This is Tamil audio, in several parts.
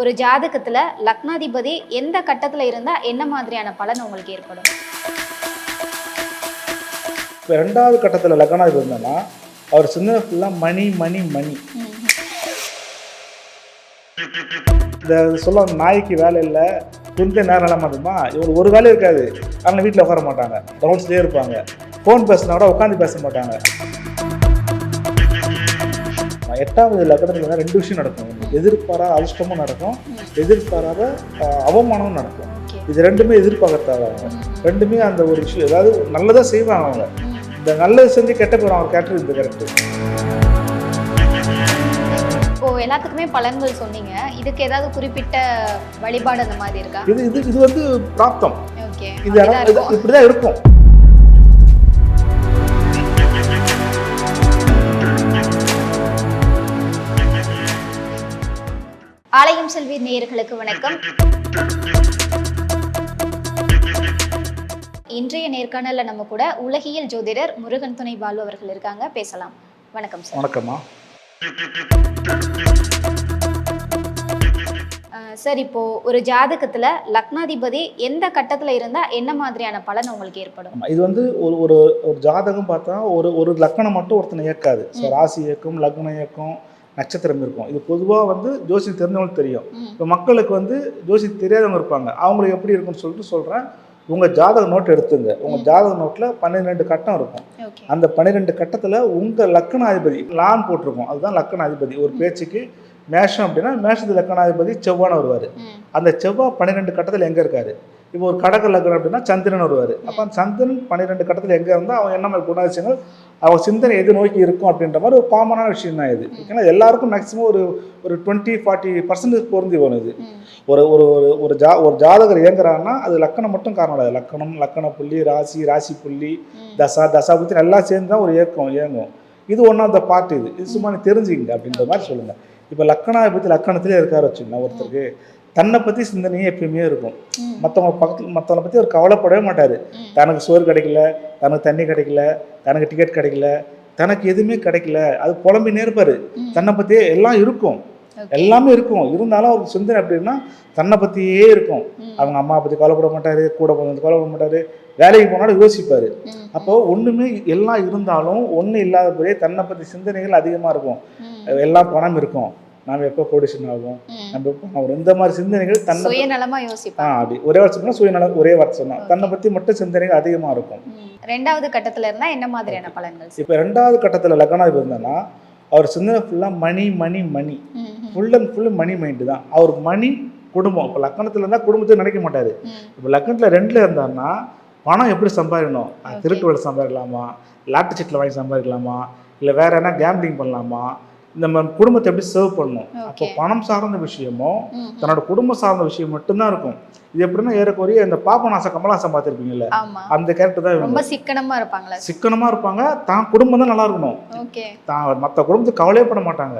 ஒரு ஜாதகத்துல லக்னாதிபதி எந்த கட்டத்துல இருந்தா என்ன மாதிரியான பலன் உங்களுக்கு ஏற்படும்? இப்போ ரெண்டாவது கட்டத்தில் லக்னாதிபதி இருந்தோன்னா அவர் சிந்தனை ஃபுல்லாக மணி மணி மணி. இந்த சொல்ல நாய்க்கு வேலை இல்லை குந்த நேரம் இல்லாமல் இருக்குமா? இவங்க ஒரு வேலையும் இருக்காது. அதனால் வீட்டில் உட்கார மாட்டாங்க. ரவுண்ட்ஸ்லேயே இருப்பாங்க. ஃபோன் பேசினா கூட உட்காந்து பேச மாட்டாங்க. எட்டாவது வந்து ரெண்டு விஷயம் நடக்கும். எதிர்பாராத அதிர்ஷ்டமும் நடக்கும். எதிர்பாராத அவமானமும் நடக்கும். இது ரெண்டுமே எதிர்பார்க்கறதாங்க ரெண்டுமே அந்த ஒரு விஷயம் அதாவது நல்லதாக செய்வாங்க அவங்க. இந்த நல்லது செஞ்சு கெட்ட பேர் அவங்க கேட்டது இந்த கரெக்டு இப்போ எல்லாத்துக்குமே பலன்கள் சொன்னீங்க. இதுக்கு ஏதாவது குறிப்பிட்ட வழிபாடு அந்த மாதிரி இருக்கா? இது இது இது வந்து பிராப்தம். ஓகே. இது. இப்படிதான் இருக்கும். ஆலயம் செல்வி நேயர்களுக்கு வணக்கம். இன்றைய நேர்காணல்ல நம்ம கூட உலகியல் ஜோதிடர் முருகன் துணை பாலு அவர்கள் இருக்காங்க. பேசலாம். வணக்கம் சார். வணக்கம்மா. சார் இப்போ ஒரு ஜாதகத்துல லக்னாதிபதி எந்த கட்டத்துல இருந்தா என்ன மாதிரியான பலன் உங்களுக்கு ஏற்படும்? இது வந்து ஒரு ஒரு ஒரு ஜாதகம் பார்த்தா ஒரு ஒரு லக்கணம் மட்டும் ஒருத்தனை இயக்காது. ஸோ ராசி இயக்கம் லக்னம் இயக்கம் நட்சத்திரம் இருக்கும். இது பொதுவாக வந்து ஜோசியம் தெரிஞ்சவங்களுக்கு தெரியும். இப்போ மக்களுக்கு வந்து ஜோசியம் தெரியாதவங்க இருப்பாங்க. அவங்களுக்கு எப்படி இருக்கும்னு சொல்லிட்டு சொல்கிறேன் உங்கள் ஜாதக நோட் எடுத்துங்க. உங்கள் ஜாதக நோட்டில் பன்னிரெண்டு கட்டம் இருக்கும். அந்த பன்னிரெண்டு கட்டத்தில் உங்கள் லக்கணாதிபதி லான் போட்டிருக்கும். அதுதான் லக்கணாதிபதி. ஒரு பேச்சுக்கு மேஷம் அப்படின்னா மேஷத்து லக்கணாதிபதி செவ்வான வருவார். அந்த செவ்வாய் பன்னிரெண்டு கட்டத்தில் எங்கே இருக்காரு? இப்போ ஒரு கடக லக்னம் அப்படின்னா சந்திரன் வருவார். அப்போ அந்த சந்திரன் பன்னிரெண்டு கட்டத்தில் எங்கே இருந்தால் அவன் என்ன மாதிரி குணாதிசயங்கள் அவன் சிந்தனை எது நோக்கி இருக்கும் அப்படின்ற மாதிரி ஒரு காமனான விஷயம் தான் இது. ஏன்னா எல்லாருக்கும் மேக்ஸிமம் ஒரு ஒரு டுவெண்ட்டி ஃபார்ட்டி பர்சன்டேஜ் பொருந்தி வரும் இது. ஒரு ஒரு ஒரு- ஒரு ஜா ஒரு ஜாதகர் இயங்குறான்னா அது லக்கணம் மட்டும் காரணம் இல்லை லக்கணம் லக்கண புள்ளி ராசி ராசி புள்ளி. தசா தசா புத்தி எல்லாம் சேர்ந்து தான் ஒரு இயக்கம் இயங்கும். இது ஒன் ஆஃப் த பார்ட் இது. இது சும்மா நீ தெரிஞ்சுங்க அப்படின்ற மாதிரி சொல்லுங்க. இப்போ லக்கணாதிபதி லக்கணத்திலே இருக்காரு வச்சுக்கோங்க ஒருத்தருக்கு தன்னை பற்றி சிந்தனையே எப்பயுமே இருக்கும். மற்றவங்க பக்கத்தில் மற்றவங்களை பற்றி அவர் கவலைப்படவே மாட்டார். தனக்கு சோறு கிடைக்கல தனக்கு தண்ணி கிடைக்கல தனக்கு டிக்கெட் கிடைக்கல தனக்கு எதுவுமே கிடைக்கல அது புலம்பினே இருப்பார். தன்னை பற்றியே எல்லாம் இருக்கும். எல்லாமே இருக்கும் இருந்தாலும் அவருக்கு சிந்தனை எப்படின்னா தன்னை பற்றியே இருக்கும். அவங்க அம்மா பற்றி கவலைப்பட மாட்டார் கூட போனது கவலைப்பட மாட்டார் வேலைக்கு போனாலும் யோசிப்பார். அப்போ ஒன்றுமே எல்லாம் இருந்தாலும் ஒன்றும் இல்லாதபடியே தன்னை பற்றி சிந்தனைகள் அதிகமாக இருக்கும். எல்லாம் பணம் இருக்கும் நாம் எப்போ கோடிஷன் ஆகும். நம்ம ஆகும் இந்த மாதிரி சிந்தனைகள் தன்னை சுயநலமா யோசிப்பாங்க அப்படி. ஒரே வார்த்தை சொன்னா சுயநலம் ஒரே வார்த்தை சொன்னா. தன்னை பற்றி மட்டும் சிந்தனைகள் அதிகமாக இருக்கும். ரெண்டாவது கட்டத்துல இருந்தா என்ன மாதிரியான பலன்கள்? இப்போ ரெண்டாவது கட்டத்தில் லக்னாதிபதி இருந்தேன்னா அவர் சிந்தனை ஃபுல்லாக money money money. Full and full money mind தான். அவர் மணி குடும்பம். இப்போ லக்கணத்தில் இருந்தால் குடும்பத்தை நினைக்க மாட்டார். இப்போ லக்கணத்தில் ரெண்டில் இருந்தாருன்னா பணம் எப்படி சம்பாதிக்கணும். திருட்டு வேலை சம்பாதிக்கலாமா? லாட்டரி சீட்டில் வாங்கி சம்பாதிக்கலாமா? இல்லை வேற என்ன கேம்பிளிங் பண்ணலாமா? மாதிரி குடும்பத்தை எப்படி சர்வ் பண்ணணும் அப்போ. பணம் சார்ந்த விஷயமோ ம். தன்னோட குடும்பம் சார்ந்த விஷயம் மட்டும்தான் இருக்கும் இது எப்படின்னா ஏறக்குறைய இந்த பாப்பநாசம் கமலாசம் பார்த்துருப்பீங்கல்ல அந்த கேரக்டர் தான் ரொம்ப சிக்கனமா இருப்பாங்களா சிக்கனமாக இருப்பாங்க தான் குடும்பம் தான் நல்லா இருக்கணும் தான் மற்ற குடும்பத்துக்கு கவலையே பட மாட்டாங்க.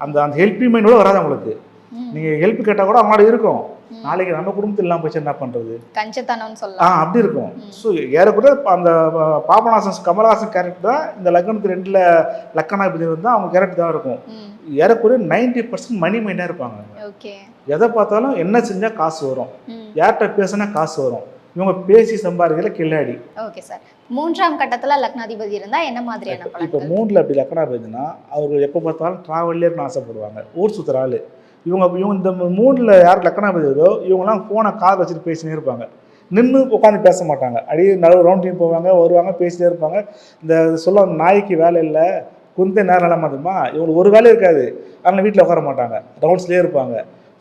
அந்த அந்த ஹெல்ப்பி மைண்டோட வராது அவங்களுக்கு ம். நீங்கள் ஹெல்ப் கேட்டால் கூட அவங்களோட இருக்கும். நாளைக்கு நம்ம குடும்பத்தில் இல்லாமல் போச்சு என்ன பண்ணுறது கஞ்சத்தனம்னு ஆ சொல்லலாம் அப்படி இருக்கும். ஸோ ஏறக்குறைய அந்த பாபநாசன் கமலஹாசன் கேரக்டர் தான் இந்த லக்னத்து ரெண்டில் லக்கணாதிபதி இருந்தால் அவங்க கேரக்டர் தான் இருக்கும். ஏறக்குறைய நைன்டி பர்சன்ட் மணி மைண்டாக இருப்பாங்க. ஓகே. எதை பார்த்தாலும் என்ன செஞ்சால் காசு வரும். யார்கிட்ட பேசினா காசு வரும். இவங்க பேசி சம்பாதிக்கல கில்லாடி. Okay sir. மூன்றாம் கட்டத்துல லக்னாதிபதி இருந்தா என்ன மாதிரியான இப்போ மூணில் அப்படி லக்கணாதிபதினா அவர் எப்போ பார்த்தாலும் ட்ராவல்லே ஆசைப்படுவாங்க. ஊர் சுற்றுற ஆள். இவங்க இவங்க இந்த மூணில் யார் லக்கணாதிபதி வருதோ இவங்கெல்லாம் ஃபோனை காதில் வச்சுட்டு பேசினே இருப்பாங்க. நின்று உட்காந்து பேச மாட்டாங்க. அடியே நடுவு டீம் போவாங்க வருவாங்க பேசிட்டே இருப்பாங்க. இந்த சொல்ல நாய்க்கு வேலை இல்லை குந்த நேரம் இல்லாமல் இருக்குமா இவங்களுக்கு ஒரு வேலை இருக்காது. அதனால் வீட்டில் உட்கார மாட்டாங்க. ரவுண்ட்ஸ்லேயே இருப்பாங்க.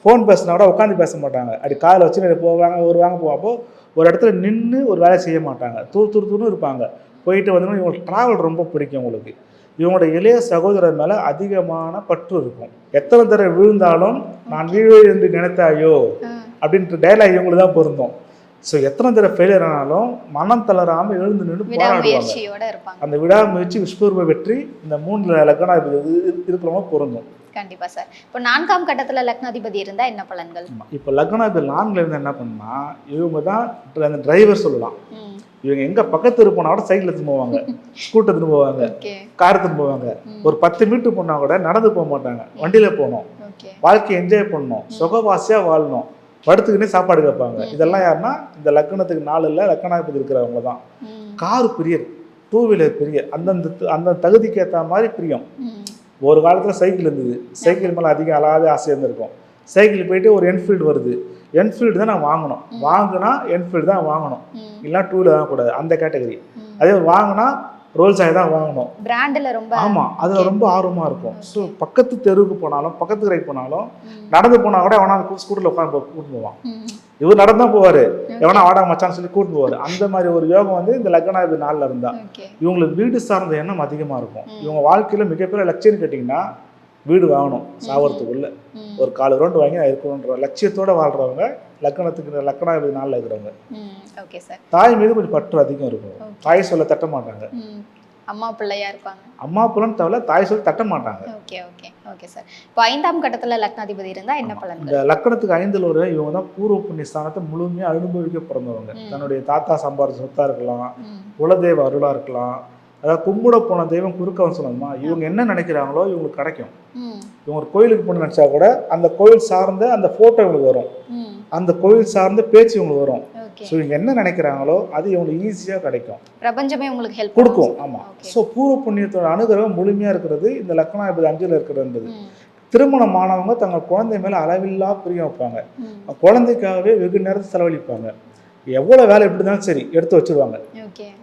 ஃபோன் பேசினா கூட உட்காந்து பேச மாட்டாங்க. அப்படி காதில் வச்சு போவாங்க வருவாங்க போவாப்போ ஒரு இடத்துல நின்று ஒரு வேலை செய்ய மாட்டாங்க. தூர் தூர் தூர்னு இருப்பாங்க. போயிட்டு வந்தோம்னா இவங்களுக்கு ட்ராவல் ரொம்ப பிடிக்கும் உங்களுக்கு. இவங்களோட இளைய சகோதரர் மேலே அதிகமான பற்று இருக்கும். எத்தனை தடவை விழுந்தாலும் நான் வீழ்வேன் என்று நினைத்தாயோ. அப்படின்ற டைலாக் இவங்களுக்கு தான் பொருந்தும். ஸோ எத்தனை தடவை ஃபெயிலியர் ஆனாலும் மனம் தளராமல் எழுந்து நின்று போராடுவாங்க. அந்த விடாமுயற்சி விஸ்வரூப வெற்றி இந்த மூன்று லக்னாதிபதி இருக்கிறவங்க பொருந்தும். கண்டிப்பா சார். இப்போ நான்காம் கட்டத்துல லக்னாதிபதி இருந்தா என்ன பலன்கள்? இப்போ லக்னாதிபதி லாங்கில் இருந்து என்ன பண்ணா இவங்க தான் அந்த டிரைவர் சொல்லலாம். இவங்க எங்க பக்கத்து தெரு போனா கூட சைக்கிள் எடுத்துன்னு போவாங்க. ஸ்கூட்டர் எடுத்துன்னு போவாங்க. கார் எடுத்துன்னு போவாங்க. ஒரு பத்து மீட்டர் போனா கூட நடந்து போக மாட்டாங்க. வண்டியில போகணும். ஓகே வாழ்க்கையை என்ஜாய் பண்ணணும். சுகவாசியா வாழணும். படுத்துக்கினே சாப்பாடு கேட்பாங்க. இதெல்லாம் யாருன்னா இந்த லக்கணத்துக்கு நாலு இல்லை லக்கணாதிபதி இருக்கிறவங்க தான். கார் பிரியர். டூ வீலர் பிரியர். அந்தந்த அந்த தகுதிக்கு ஏற்ற மாதிரி பிரியம். ஒரு காலத்தில் சைக்கிள் இருந்தது. சைக்கிள் மேலே அதிகம் அழகாத ஆசை இருந்திருக்கும். சைக்கிள் போயிட்டு ஒரு என்ஃபீல்டு வருது. என்ஃபீல்டு தான் நான் வாங்கணும். வாங்கினா என்ஃபீல்டு தான் வாங்கணும். ம். இல்லைனா டூ வீலர் வாங்கக்கூடாது அந்த கேட்டகரி. அதே வாங்கினா ரோல்ஸ் ஆகி தான் வாங்கணும். பிராண்ட்ல ரொம்ப ஆமாம் அதில் ரொம்ப ஆர்வமாக இருக்கும். ஸோ பக்கத்து தெருவுக்கு போனாலும் பக்கத்து கடைக்கு போனாலும். நடந்து போனால் கூட எவனா ஸ்கூட்டரில் உட்காந்து கூட்டு போவான். இவர் நடந்து போவார். எவனா வாடா மச்சான்னு சொல்லி கூட்டு போவார். அந்த மாதிரி ஒரு யோகம் வந்து இந்த லக்னாதிபதி நாளில் இருந்தா. ஓகே இவங்களுக்கு வீடு சார்ந்த எண்ணம் அதிகமாக இருக்கும். இவங்க வாழ்க்கையில் மிகப்பெரிய லட்சியம் கேட்டிங்கன்னா வீடு வாங்கணும் சாவறதுக்குள்ள ஒரு கால் ரவுண்டு வாங்கி நான் இருக்கணுன்ற லட்சியத்தோட வாழ்றவங்க லக்கணத்துக்கு லக்கணாதிபதி நாளில் இருக்கிறவங்க. ம் ஓகே சார் தாய் மீது கொஞ்சம் பற்று அதிகம் இருக்கும். தாய் சொல்ல தட்ட மாட்டாங்க. அம்மா பிள்ளையா இருப்பாங்க. அம்மா புலன் தவிர தாய் சொல்ல தட்ட மாட்டாங்க. ஓகே ஓகே ஓகே சார் இப்போ ஐந்தாம் கட்டத்துல லக்னாதிபதி இருந்தா என்ன பலன்கள்? இந்த லக்கணத்துக்கு ஐந்தில் ஒரு இவங்க தான் பூர்வ புண்ணிய ஸ்தானத்தை முழுமையாக அனுபவிக்க பிறந்தவங்க. தன்னுடைய தாத்தா சம்பாதிச்ச சொத்தா இருக்கலாம் குலதெய்வ அருளா இருக்கலாம் அதாவது கும்பிட போன தெய்வம் குறுக்கவன் சொல்லணுமா இவங்க என்ன நினைக்கிறாங்களோ இவங்களுக்கு கிடைக்கும். இவங்க ஒரு கோயிலுக்கு போன நினைச்சா கூட அந்த கோயில் சார்ந்த அந்த போட்டோ இவங்களுக்கு வரும். அந்த கோயில் சார்ந்த பேச்சு இவங்களுக்கு வரும். ஸோ இவங்க என்ன நினைக்கிறாங்களோ அது இவங்களுக்கு ஈஸியாக கிடைக்கும். பிரபஞ்சமே உங்களுக்கு ஹெல்ப் கொடுக்கும் ஆமாம் ஸோ பூர்வ புண்ணியத்தோட அனுகிரகம் முழுமையாக இருக்கிறது இந்த லக்னாதிபதி அஞ்சில் இருக்கிறது ம். திருமணமானவங்க தங்கள் குழந்தை மேலே அளவில்லா பிரியம் வைப்பாங்க. குழந்தைக்காகவே வெகு நேரத்தை செலவழிப்பாங்க. எவ்வளோ வேலை எப்படி இருந்தாலும் சரி எடுத்து வச்சிருவாங்க.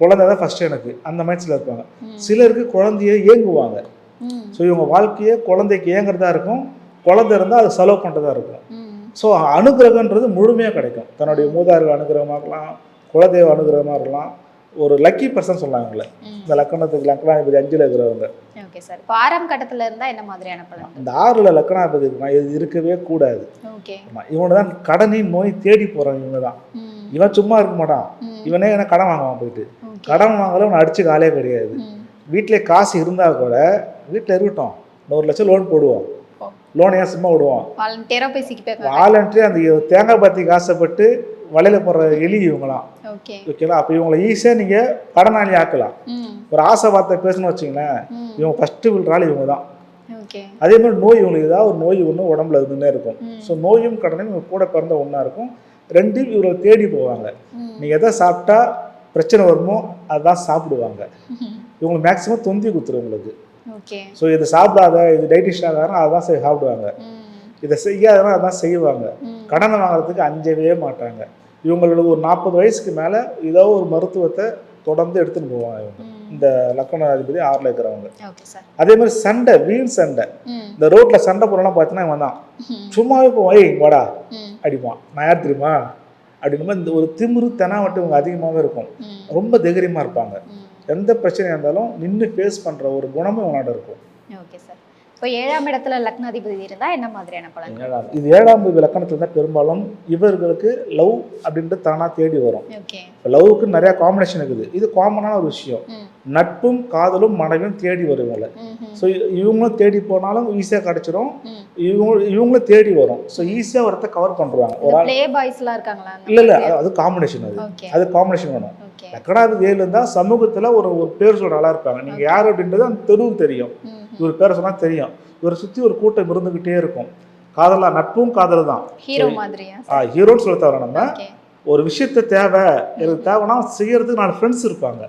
குழந்தை தான் ஃபஸ்ட்டு எனக்கு. அந்த மைண்ட்ஸில் இருப்பாங்க. சிலருக்கு குழந்தைய ஏங்குவாங்க ஸோ இவங்க வாழ்க்கையே குழந்தைக்கு ஏங்குறதா இருக்கும். குழந்தை இருந்தால் அது செலவு பண்ணுறதா இருக்கும். ஸோ அனுகிரகன்றது முழுமையாக கிடைக்கும். தன்னுடைய மூதார்கள் அனுகிரகமாக இருக்கலாம் குலதெய்வ அனுகிரகமாக இருக்கலாம். ஒரு லக்கி பர்சன் சொன்னாங்கல்ல இந்த லக்கணத்துக்கு லக்கணாதிபதி அஞ்சில் இருக்கிறவங்க. ஓகே சார் இப்போ ஆறாம் கட்டத்துல இருந்தா என்ன மாதிரியான பலன்கள் இந்த ஆறில் லக்கணாதிபதி இது இருக்கவே கூடாது. ஓகே ஆமா, இவனை தான் கடனின் நோய் தேடி போகிறாங்க இவங்க தான் இவன் சும்மா இருக்க மாட்டான். இவனே என்ன கடன் வாங்குவான் போயிட்டு. கடன் வாங்கல அவனை அடிச்சு காலே கிடையாது. வீட்டிலே காசு இருந்தால் கூட வீட்டில் இருக்கட்டும். நூறு லட்சம் லோன் போடுவோம். லோன் ஏன் சும்மா விடுவோம் வாலண்டியரா அந்த தேங்காய் பாத்திக்கு ஆசைப்பட்டு வலையில போடுற எலி இவங்களாம் ஓகே. ஓகேங்களா அப்போ இவங்களை ஈஸியாக நீங்கள் கடனாளி ஆக்கலாம். ஒரு ஆசை வார்த்தை பேசணும்னு வச்சுங்களேன் இவங்க ஃபஸ்ட்டு விழுறாள் இவங்க தான் அதே மாதிரி நோய் இவங்களுக்கு ஏதாவது ஒரு நோய் ஒன்று உடம்புல இருந்துன்னே இருக்கும். ஸோ நோயும் கடனும் இவங்க கூட பிறந்த ஒன்றா இருக்கும். ரெண்டும் இவங்களை தேடி போவாங்க. நீங்கள் எதை சாப்பிட்டா பிரச்சனை வருமோ அதுதான் சாப்பிடுவாங்க. ம் இவங்களுக்கு மேக்ஸிமம் தொந்தி குத்துரும் உங்களுக்கு ஸோ இது சாப்பிடாத இது டைட்டிஷன் ஆகாரம் செய் சாப்பிடுவாங்க. இதை செய்யாதனா அதான் செய்வாங்க. கடனை வாங்குறதுக்கு அஞ்சவே மாட்டாங்க. இவங்களுக்கு ஒரு நாற்பது வயசுக்கு மேலே ஏதோ ஒரு மருத்துவத்தை தொடர்ந்து எடுத்துன்னு போவாங்க இவங்க. இந்த லக்கணாதிபதி ஆறில் இருக்கிறவங்க. அதே மாதிரி சண்டை வீண் சண்டை. இந்த ரோட்டில் சண்டை போடலாம் பார்த்தீங்கன்னா இவன் தான். சும்மாவே போவான் ஏய் வாடா. அடிப்பான். நான் யார் தெரியுமா? அப்படின்னும் இந்த ஒரு திமிரு தெனாவட்டு இவங்க அதிகமாகவே இருக்கும். ரொம்ப தைரியமாக இருப்பாங்க. எந்த பிரச்சனையாக இருந்தாலும் நின்று ஃபேஸ் பண்ணுற ஒரு குணமும் இவனோட இருக்கும். Okay sir. இப்போ ஏழாம் இடத்துல லக்னாதிபதி இருந்தா என்ன மாதிரியான பலன்கள்? ஏழாம் இது ஏழாம் இலக்கணத்தில் தான் பெரும்பாலும் இவர்களுக்கு லவ் அப்படின்ட்டு தானாக தேடி வரும். ஓகே. இப்போ லவ்வுக்கு நிறையா காம்பினேஷன் இருக்குது. இது காமனான ஒரு விஷயம். நட்பும் காதலும் மனைவியும் தேடி ம் ஸோ இவங்களும் தேடி போனாலும் ஈஸியாக கிடச்சிரும். இவங்க இவங்களும் தேடி வரும். ஸோ ஈஸியாக ஒருத்த கவர் பண்ணுறாங்க ஒரு ஆள் இல்லை இல்லை? அது காம்பினேஷன் அது. அது காம்பினேஷன் வேணும். லக்கணாதி ஏழு இருந்தால் சமூகத்தில் ஒரு ஒரு பேர் சொல்கிற ஆளாக இருப்பாங்க. நீங்கள் யார் அப்படின்றது அந்த தெருவுக்கு தெரியும். இவர் பேரை சொன்னால் தெரியும். இவரை சுற்றி ஒரு கூட்டம் இருந்துக்கிட்டே இருக்கும். காதலா நட்பும் காதல் தான் ஹீரோ மாதிரியா? ஆ ஹீரோன்னு சொல்ல தவிர நம்ம? ஒரு விஷயத்த தேவை எனக்கு தேவைன்னா செய்யறதுக்கு நாலு ஃப்ரெண்ட்ஸ் இருப்பாங்க.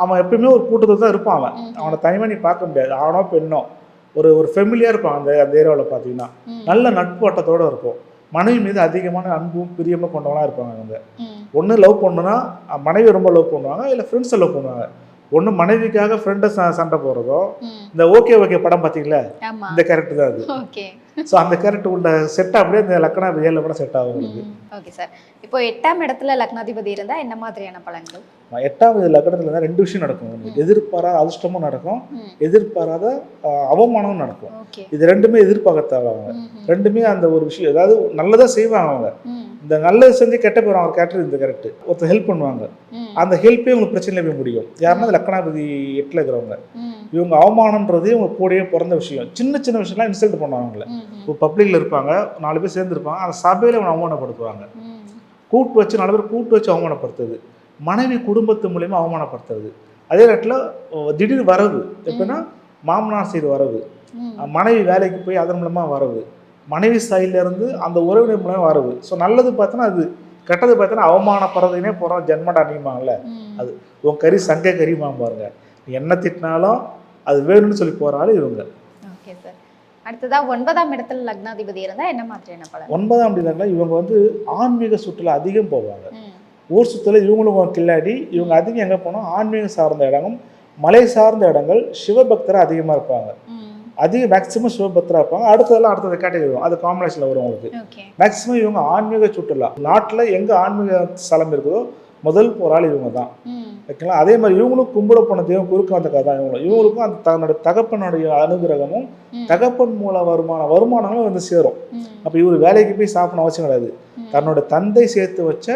அவன் எப்பயுமே ஒரு கூட்டத்தில் தான் இருப்பான் அவன். அவனை தனியாக நீ பார்க்க முடியாது. ஆணோ பெண்ணோ. ஒரு ஒரு ஃபெமிலியாக இருப்பான் அந்த அந்த ஏரியாவில் பார்த்தீங்கன்னா நல்ல நட்பு வட்டத்தோட இருக்கும் மனைவி மீது அதிகமான அன்பும் பிரியமும் கொண்டவங்களா இருப்பாங்க அவங்க ஒன்று லவ் பண்ணுனா அஹ் மனைவி ரொம்ப லவ் பண்ணுவாங்க இல்லை ஃப்ரெண்ட்ஸை லவ் பண்ணுவாங்க. ஒன்று மனைவிக்காக ஃப்ரெண்டை சண்டை போடுறதோ ம். இந்த ஓகே ஓகே படம் பார்த்தீங்களா இந்த கேரக்டர் தான் அது. ஓகே ஸோ அந்த கேரக்டர் உள்ள செட் அப்படியே இந்த லக்கணா ஏழில் கூட செட் ஆகும் உங்களுக்கு ஓகே சார் இப்போ எட்டாம் இடத்துல லக்னாதிபதி இருந்தா என்ன மாதிரியான பலன்கள்? எட்டாவது லக்கணத்தில் தான் ரெண்டு விஷயம் நடக்கும். எதிர்பாராத அதிர்ஷ்டமும் நடக்கும். எதிர்பாராத அவமானமும் நடக்கும். இது ரெண்டுமே எதிர்பார்க்கத்தாங்க ம் ம். ரெண்டுமே அந்த ஒரு விஷயம் அதாவது நல்லதா செய்வாங்க அவங்க. இந்த நல்லது செஞ்சு கெட்ட பேர் அவங்க கேரக்டர் இந்த கரெக்ட் ஒருத்தர் ஹெல்ப் பண்ணுவாங்க. அந்த ஹெல்ப்பே உங்களுக்கு பிரச்சனையில போய் முடியும். யாருன்னா இந்த லக்கணாபதி எட்டில் இருக்கிறவங்க. இவங்க அவமானன்றது இவங்க கூடயே பிறந்த விஷயம். சின்ன சின்ன விஷயம்லாம் இன்சல்ட் பண்ணுவாங்க அவங்கள. இப்போ பப்ளிக்ல இருப்பாங்க நாலு பேர் சேர்ந்துருப்பாங்க அந்த சபையில அவனை அவமானப்படுத்துவாங்க. கூட்டு வச்சு நாலு பேர் கூட்டு வச்சு அவமானப்படுத்துது மனைவி குடும்பத்து மூலியமா அவமானப்படுத்துறது. அதே நேரத்தில் திடீர் வரவு. எப்படின்னா மாமனார் சைடு வரவு. மனைவி வேலைக்கு போய் அதன் மூலமா வரவு. மனைவி இருந்து அந்த உறவினர் மூலமா வரவு. ஸோ நல்லது பார்த்தோன்னா அது கெட்டது பார்த்தோன்னா அவமானப்படுறதுனே போகிறோம் ஜென்மடா நீமாங்கல்ல. அது உன் கறி சங்க கறிமா பாருங்க. நீ என்ன திட்டினாலும் அது வேணும்னு சொல்லி போகிறாலும் இவங்க. Okay sir. அடுத்ததா ஒன்பதாம் இடத்துல லக்னாதிபதி இருந்தா என்ன மாதிரியான பலன்? ஒன்பதாம் அப்படின்னா இவங்க வந்து ஆன்மீக சுற்றுலா அதிகம் போவாங்க. ஊர் சுற்றுலா இவங்களும் கில்லாடி இவங்க அதிகம் எங்கே போனால் ஆன்மீகம் சார்ந்த இடங்கள் மலை சார்ந்த இடங்கள் சிவபக்தராக அதிகமாக இருப்பாங்க. அதிக மேக்ஸிமம் சிவபக்தராக இருப்பாங்க. அடுத்ததெல்லாம் அடுத்தது கேட்டகரி அது காம்பினேஷனில் வரும் உங்களுக்கு. ஓகே மேக்ஸிமம் இவங்க ஆன்மீக சுற்றுலா. நாட்டில் எங்கே ஆன்மீக ஸ்தலம் இருக்குதோ முதல் போராளி இவங்க தான். ஓகேங்களா அதே மாதிரி இவங்களும் கும்பிட போன தெய்வம் குறுக்க வந்த கதை தான் இவங்களும். இவங்களுக்கும் அந்த தன்னோட தகப்பனுடைய அனுகிரகமும். தகப்பன் மூல வருமான வருமானங்களும் வந்து சேரும். அப்போ இவர் வேலைக்கு போய் சாப்பிடணும் அவசியம் கிடையாது. தன்னோட தந்தை சேர்த்து வச்ச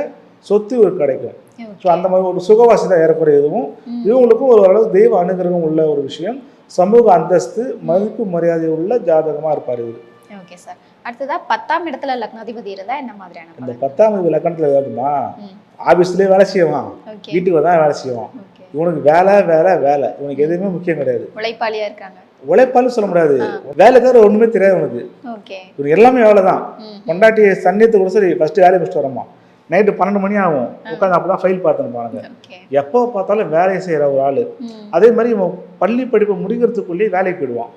சொத்து இவருக்கு கிடைக்கும். ஸோ அந்த மாதிரி ஒரு சுகவாசி தான் ஏறக்குறைய இதுவும். ம். இவங்களுக்கும் ஒரு அளவு தெய்வ அனுகிரகம் உள்ள ஒரு விஷயம். சமூக அந்தஸ்து மதிப்பு மரியாதை உள்ள ஜாதகமாக இருப்பார் இவர். ஓகே சார் அடுத்ததா பத்தாம் இடத்துல லக்னாதிபதி இருந்தா என்ன மாதிரியான இந்த பத்தாம் தேதி லக்கணத்தில் ஏதாட்டுமா ம். ஆஃபீஸ்லேயே வேலை செய்வான். வீட்டுக்கு தான் வேலை செய்வான். இவனுக்கு வேலை வேலை வேலை. இவனுக்கு எதுவுமே முக்கியம் கிடையாது. உழைப்பாளியா இருக்காங்க. உழைப்பாலும் சொல்ல முடியாது. வேலை தவிர ஒன்றுமே தெரியாது உனக்கு இவனுக்கு எல்லாமே வேலை தான் ம். பொண்டாட்டி சன்னியத்தை கூட சரி ஃபஸ்ட்டு வேலையை ஃபஸ்ட்டு வரமா நைட்டு பன்னெண்டு மணி ஆகும். உட்காந்து அப்போ தான் ஃபைல் பார்த்துருப்பானுங்க ஓகே எப்போ பார்த்தாலும் வேலையை செய்கிற ஒரு ஆள். அதே மாதிரி இவன் பள்ளி படிப்பை முடிக்கிறதுக்குள்ளேயே வேலைக்கு போயிடுவான்.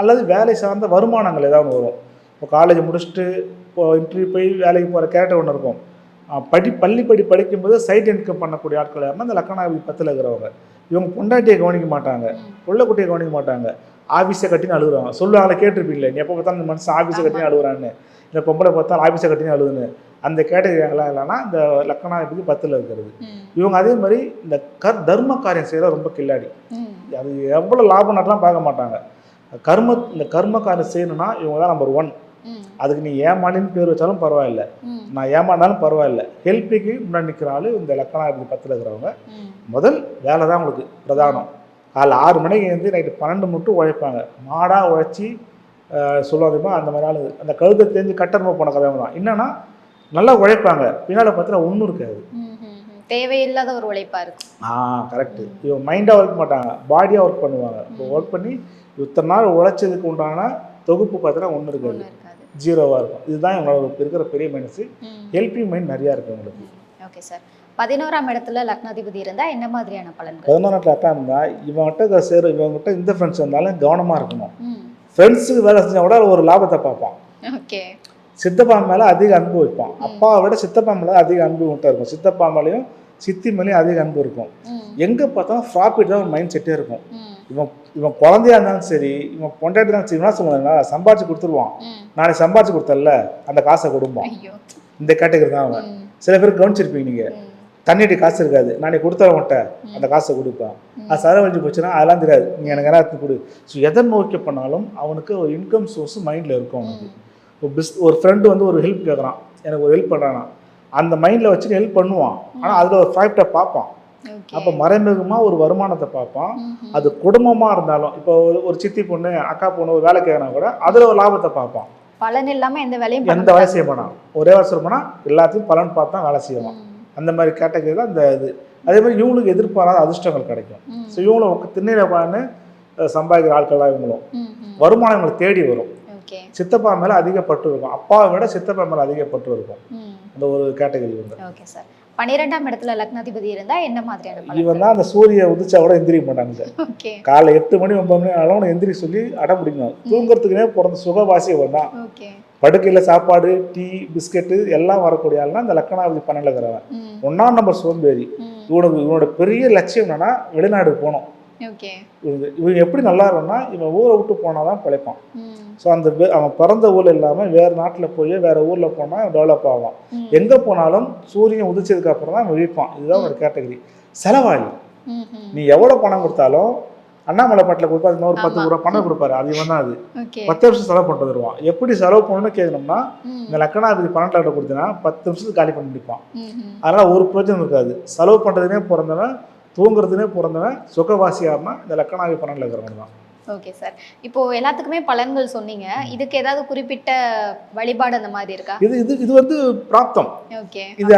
அல்லது வேலை சார்ந்த வருமானங்கள் ஏதாவது வரும். இப்போ காலேஜ் முடிச்சுட்டு இப்போ இன்டர்வியூ போய் வேலைக்கு போகிற கேரக்டர் ஒன்று இருக்கும். படி பள்ளி படி படிக்கும்போது சைட் இன்கம் பண்ணக்கூடிய ஆட்கள் யாருன்னா இந்த லக்கணாவி பத்தில் இருக்கிறவங்க. இவங்க பொண்டாட்டியை கவனிக்க மாட்டாங்க. ம். புள்ள குட்டியை கவனிக்க மாட்டாங்க. ஆஃபீஸை கட்டின்னு அழுகுறாங்க. சொல்லுவாங்களே கேட்டிருப்பீங்களே நீ எப்போ பார்த்தாலும் இந்த மனுஷன் ஆஃபீஸை கட்டினு அழுகுறான்னு. இந்த பொம்பளை பார்த்தாலும் ஆஃபீஸை கட்டினு அழுகுன்னு. அந்த கேட்டகரி எல்லாம் இல்லைன்னா இந்த லக்கணாதிபதி பத்தில் இருக்கிறது. இவங்க அதே மாதிரி இந்த கர் தர்ம காரியம் செய்கிற ரொம்ப கில்லாடி. அது எவ்வளோ லாபம் நட்டலாம் பார்க்க மாட்டாங்க. கர்ம இந்த கர்ம காரியம் செய்யணும்னா இவங்க தான் நம்பர் ஒன். அதுக்கு நீ ஏமாளின்னு பேர் வச்சாலும் பரவாயில்ல. நான் ஏமாந்தாலும் பரவாயில்ல. ஹெல்ப்புக்கு முன்னாடி நிற்கிற ஆளு இந்த லக்கணாதிபதி பத்தில் இருக்கிறவங்க. முதல் வேலை தான் உங்களுக்கு பிரதானம். காலைல ஆறு மணிக்கு எழுந்து நைட்டு பன்னெண்டு மட்டும் உழைப்பாங்க. மாடாக உழைச்சி சொல்லுவாங்க அந்த மாதிரி ஆளு அந்த கழுத்தை தெரிஞ்சு கட்டணமாக போன கதை தான் என்னன்னா நல்லா உழைப்பாங்க. பின்னால் பார்த்தீங்கன்னா ஒன்றும் இருக்காது. தேவையில்லாத ஒரு உழைப்பா இருக்கும். ஆ கரெக்டு இவன் மைண்டாக ஒர்க் மாட்டாங்க. பாடியாக ஒர்க் பண்ணுவாங்க. இப்போ ஒர்க் பண்ணி இத்தனை நாள் உழைச்சதுக்கு உண்டான தொகுப்பு பார்த்தீங்கன்னா ஒன்றும் இருக்காது. இருக்காது. ஜீரோவாக இருக்கும். இதுதான் இவங்களோட இருக்கிற பெரிய மைனஸ். ஹெல்பிங் மைண்ட் நிறையா இருக்கு உங்களுக்கு ஓகே சார் பதினோராம் இடத்துல லக்னாதிபதி இருந்தா என்ன மாதிரியான பலன்கள்? பதினொன்றாட்டில் அக்கா இருந்தால் இவன்கிட்ட சேர இவங்ககிட்ட இந்த ஃப்ரெண்ட்ஸ் இருந்தாலும் கவனமாக இருக்கணும். ஃப்ரெண்ட்ஸுக்கு வேலை செஞ்சா கூட ஒரு லாபத்தை பார்ப்பான். ஓகே சித்தப்பா மேலே அதிக அன்பு வைப்பான். அப்பாவை விட சித்தப்பா மேலே அதிக அன்பு மட்டும் இருக்கும். சித்தப்பா மேலேயும் சித்தி மேலேயும் அதிக அன்பு இருக்கும். எங்கே பார்த்தாலும் ப்ராஃபிட் தான் மைண்ட் செட்டே இருக்கும். இவன் இவன் குழந்தையா இருந்தாலும் சரி இவன் பொண்டாட்டி இருந்தாலும் சரி என்ன சொல்லுவாங்க சம்பாரிச்சு கொடுத்துருவான். ம். நாளைக்கு சம்பாரிச்சு கொடுத்தல அந்த காசை கொடுப்பான் இந்த கேட்டகரி தான் அவன். சில பேர் கவனிச்சிருப்பீங்க நீங்கள். தண்ணிட்டு காசு இருக்காது. நாளைக்கு கொடுத்தவன்ட்ட அந்த காசை கொடுப்பான். அது செலவழிஞ்சு போச்சுன்னா அதெல்லாம் தெரியாது. நீ எனக்கு என்ன கொடு ஸோ எதை நோக்கி பண்ணாலும் அவனுக்கு ஒரு இன்கம் சோர்ஸ் மைண்டில் இருக்கும் அவனுக்கு. ஒரு பிஸ் ஒரு ஃப்ரெண்டு வந்து ஒரு ஹெல்ப் கேட்குறான் எனக்கு ஒரு ஹெல்ப் பண்ணுறானா அந்த மைண்டில் வச்சு ஹெல்ப் பண்ணுவான். ஆனால் அதில் ஒரு ஃபேக்டை பார்ப்பான். அப்போ மறைமுகமாக ஒரு வருமானத்தை பார்ப்பான். அது குடும்பமாக இருந்தாலும் இப்போ ஒரு- ஒரு சித்தி பொண்ணு அக்கா பொண்ணு ஒரு வேலை கேட்கறா கூட அதில் ஒரு லாபத்தை பார்ப்பான். பலன் இல்லாம எந்த வேலையும் எந்த வேலை செய்ய மாட்டான். ஒரே வருஷம் போனால் எல்லாத்தையும் பலன் பார்த்து தான் வேலை செய்வான். அந்த மாதிரி கேட்டகரி தான் இந்த இது. அதே மாதிரி இவங்களுக்கு எதிர்பாராத அதிர்ஷ்டங்கள் கிடைக்கும். ஸோ இவங்களும் திண்ணையில் உட்காந்து சம்பாதிக்கிற ஆட்கள் தான் இவங்களும். வருமானம் இவங்களுக்கு தேடி வரும். சித்தப்பா மேலே அதிகப்பட்டு இருக்கும். அப்பாவை விட சித்தப்பா மேலே அதிகப்பட்டு இருக்கும். அந்த ஒரு கேட்டகரி இவங்க ஓகே சார். பன்னிரெண்டாம் இடத்துல லக்னாதிபதி இருந்தா என்ன மாதிரியான இவன் தான் அந்த சூரிய உதிச்சா கூட எந்திரிக்க மாட்டாங்க காலை எட்டு மணி ஒன்பது மணி ஆனாலும் அவனை எந்திரி சொல்லி அடம் பிடிக்கணும் தூங்குறதுக்குனே பிறந்த சுகவாசி இவன் தான். படுக்கையில் சாப்பாடு டீ பிஸ்கெட்டு எல்லாம் வரக்கூடிய ஆள்னா இந்த லக்கணாவதி பன்னெண்டில் இருக்கிறவன். ம். ஒன்றாம் நம்பர் சோம்பேறி. இவனுக்கு இவனோட பெரிய லட்சியம் என்னன்னா வெளிநாடு போகணும். இவங்க எப்படி நல்லா இருக்கும்னா இவன் ஊரை விட்டு போனால் தான் பிழைப்பான். ஸோ அந்த அவன் பிறந்த ஊரில் இல்லாமல் வேறு நாட்டில் போய் வேறு ஊரில் போனால் டெவலப் ஆவான் ம். எங்கே போனாலும் சூரியன் உதிச்சதுக்கு அப்புறம் தான் விழிப்பான் இதுதான் ஒரு கேட்டகரி செலவாளி. நீ எவ்வளோ பணம் கொடுத்தாலும் அண்ணாமலை பாட்டில் கொடுப்பா ஒரு பத்து. ரூபா பணம் கொடுப்பாரு அது இவன் தான் அது பத்து நிமிஷம் செலவு பண்ணிட்டு வருவான் எப்படி செலவு பண்ணணும்னு கேட்கணும்னா. இந்த லக்கணாதிபதி பன்னெண்டு கொடுத்தீங்கன்னா பத்து நிமிஷத்துக்கு காலி பண்ணி முடிப்பான். அதனால் ஒரு பிரயோஜனம் இருக்காது செலவு பண்ணுறதுனே பிறந்தவன் தூங்குறதுனே பிறந்தவன் சுகவாசியாருனா இந்த லக்கணாதி பன்னெண்டில் இருக்கிறவங்க தான். ஓகே சார் இப்போ எல்லாத்துக்குமே பலன்கள் சொன்னீங்க. இதுக்கு ஏதாவது குறிப்பிட்ட வழிபாடு அந்த மாதிரி இருக்கா? இது இது இது வந்து பிராப்தம். ஓகே இது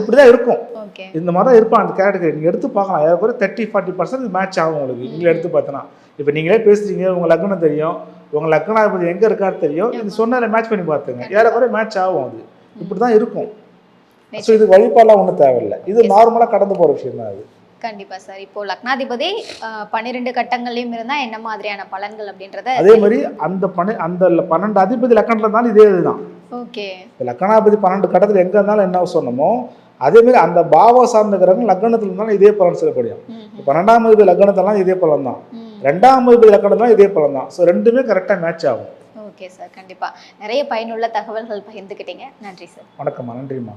இப்படிதான் இருக்கும். ஓகே இந்த மாதிரி தான் இருப்பான் அந்த கேரக்டர் நீங்கள் எடுத்து பார்க்கலாம். ஏறக்குறைய தேர்ட்டி ஃபார்ட்டி பர்சன்ட் மேட்ச் ஆகும் உங்களுக்கு. நீங்களே எடுத்து பார்த்தனா இப்போ நீங்களே பேசுறீங்க உங்க லக்னம் தெரியும். உங்க லக்னாதிபதி எங்க இருக்காரு தெரியும். இது சொன்னதில் மேட்ச் பண்ணி பார்த்துங்க. ஏறக்குறைய மேட்ச் ஆகும் அது. இப்படி தான் இருக்கும். ஸோ இது வழிபாடெல்லாம் ஒன்றும் தேவையில்லை. இது நார்மலாக கடந்து போகிற விஷயம் தான் அது. கண்டிப்பா சார். இப்போ லக்னாதிபதி பன்னிரெண்டு கட்டங்கள்லயும் இருந்தா என்ன மாதிரியான பலன்கள் அப்படின்றத அதே மாதிரி அந்த பன்னெ அந்த பன்னெண்டு அதிபதி லக்கணத்தில் இருந்தாலும் இதே இதுதான். ஓகே. இப்போ லக்கணாதிபதி பன்னெண்டு கட்டத்தில் எங்கே இருந்தாலும் என்ன சொன்னமோ அதே மாதிரி அந்த பாவ சார்ந்த கிரகம் லக்னத்தில் இருந்தாலும் இதே பலன் சொல்லப்படியும் பன்னெண்டாம் அதிபதி லக்னத்தெல்லாம் இதே பலன் தான் ரெண்டாம் அதிபதி லக்கணத்தெல்லாம் இதே பலன் தான் ஸோ ரெண்டுமே கரெக்டாக மேட்ச் ஆகும். ஓகே சார் கண்டிப்பா. நிறைய பயனுள்ள தகவல்கள் பகிர்ந்துக்கிட்டீங்க. நன்றி சார். வணக்கம்மா நன்றிம்மா.